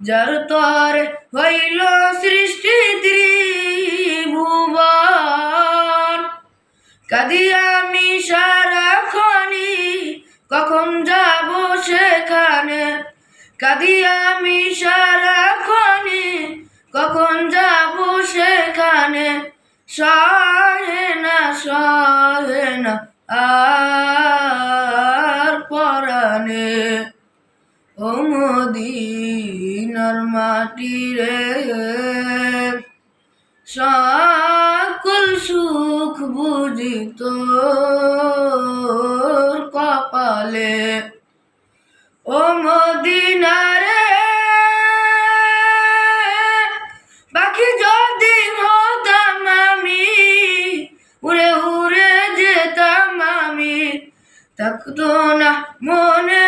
যার তর হইল সৃষ্টি ত্রিভুবন। কাদি আমি সারাক্ষণি কখন যাব সেখানে? কাদি আমি সারাক্ষণি কখন যাব সেখানে? সহে ও মদিনার মাটি রে সকল সুখ বুঝিত কপালে। ও মদিনারে, পাখি যদি হতাম আমি, উড়ে উড়ে যেতাম আমি, থাকতো না মনে